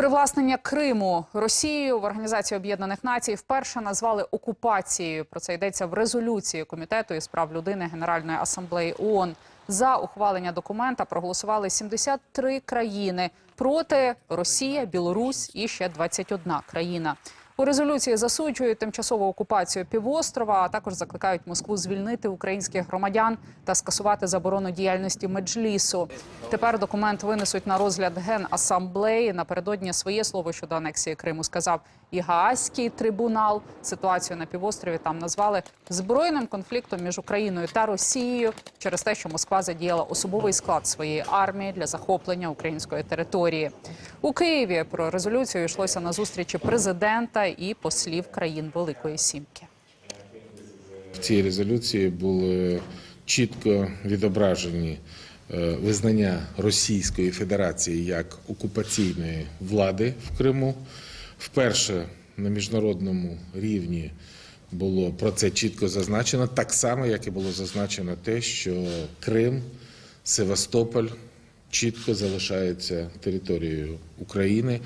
Привласнення Криму Росією в Організації Об'єднаних Націй вперше назвали окупацією. Про це йдеться в резолюції комітету із прав людини Генеральної асамблеї ООН. За ухвалення документа проголосували 73 країни проти Росія, Білорусь і ще 21 країна. У резолюції засуджують тимчасову окупацію півострова, а також закликають Москву звільнити українських громадян та скасувати заборону діяльності меджлісу. Тепер документ винесуть на розгляд генасамблеї. Напередодні своє слово щодо анексії Криму сказав і Гаазький трибунал. Ситуацію на півострові там назвали збройним конфліктом між Україною та Росією через те, що Москва задіяла особовий склад своєї армії для захоплення української території. У Києві про резолюцію йшлося на зустрічі президента і послів країн Великої Сімки. В цій резолюції були чітко відображені е, визнання Російської Федерації як окупаційної влади в Криму. Вперше на міжнародному рівні було про це чітко зазначено, так само, як і було зазначено те, що Крим, Севастополь чітко залишаються територією України.